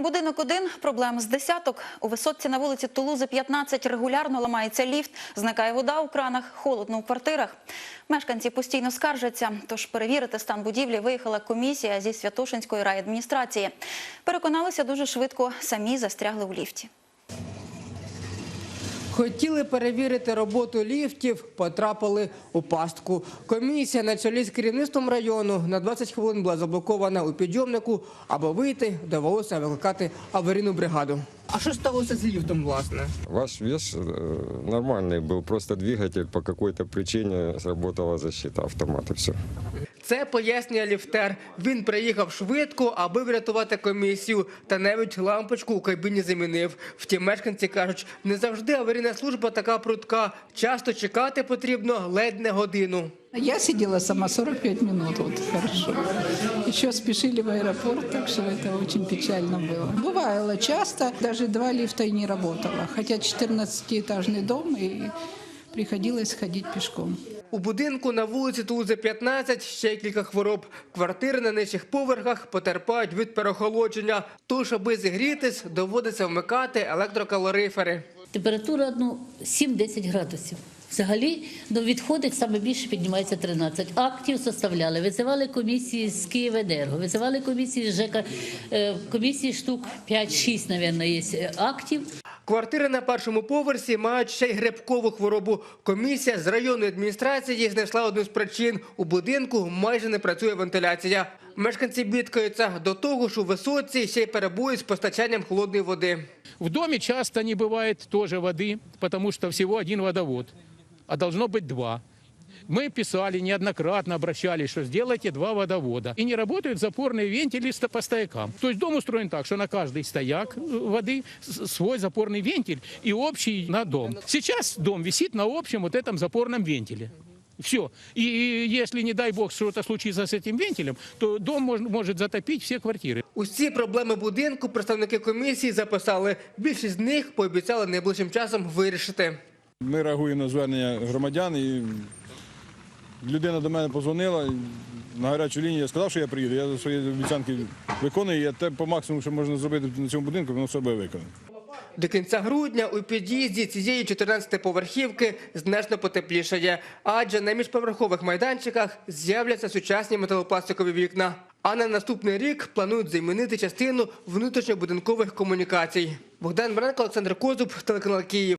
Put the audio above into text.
Будинок один проблем з десяток. У висотці на вулиці Тулузи 15 регулярно ламається ліфт, зникає вода у кранах, холодно у квартирах. Мешканці постійно скаржаться, тож перевірити стан будівлі виїхала комісія зі Святошинської райадміністрації. Переконалися дуже швидко, самі застрягли у ліфті. Хотіли перевірити роботу ліфтів, потрапили у пастку. Комісія на чолі з керівництвом району на 20 хвилин була заблокована у підйомнику, аби вийти, довелося викликати аварійну бригаду. А що сталося з ліфтом, власне? Ваш вес э, нормальный был, просто двигатель по какой-то причине сработала защита автомата, все. Це пояснює ліфтер. Він приїхав швидко, аби врятувати комісію, та навіть лампочку у кабіні замінив. Втім, мешканці кажуть, не завжди аварійна служба така прудка. Часто чекати потрібно ледь не годину. Я сидела сама 45 минут, вот хорошо. Еще спешили в аэропорт, так что это очень печально было. Бывало часто, даже два лифта и не работало. Хотя 14-этажный дом, и приходилось ходить пешком. У будинку на вулиці Тулузи 15 ще й кілька хвороб. Квартири на нижчих поверхах потерпають від переохолодження. Тож, аби зігрітись, доводиться вмикати електрокалорифери. Температура ну, 7-10 градусів. Взагалі до відходить саме більше піднімається 13. Актів составляли, визивали комісії з Київенерго, визивали комісії з ЖЕКа, е, комісії штук 5-6, мабуть, є е, актів. Квартири на першому поверсі мають ще й грибкову хворобу. Комісія з районної адміністрації знайшла одну з причин. У будинку майже не працює вентиляція. Мешканці бідкаються до того, що у висоці ще й перебої з постачанням холодної води. В доме часто не бывает тоже воды, потому что всего один водовод, а должно быть два. Мы писали неоднократно, обращались, что сделайте два водовода. И не работают запорные вентили ст- по стоякам. То есть дом устроен так, что на каждый стояк э, воды с- свой запорный вентиль и общий на дом. Сейчас дом висит на общем вот этом запорном вентиле. Все. И, и если, не дай бог, что-то случится с этим вентилем, то дом мож- может затопить все квартиры. Усі проблеми будинку представники комісії записали. Більшість з них пообіцяли найближчим часом вирішити. Ми реагуємо на звернення громадян. І людина до мене позвонила на гарячу лінію. Я сказав, що я приїду. Я свої обіцянки виконую. Я те по максимуму, що можна зробити на цьому будинку, воно себе виконаю. До кінця грудня у під'їзді цієї 14-поверхівки значно потеплішає, адже на міжповерхових майданчиках з'являться сучасні металопластикові вікна. А на наступний рік планують замінити частину внутрішньобудинкових комунікацій. Богдан Бренко, Олександр Козуб, телеканал Київ.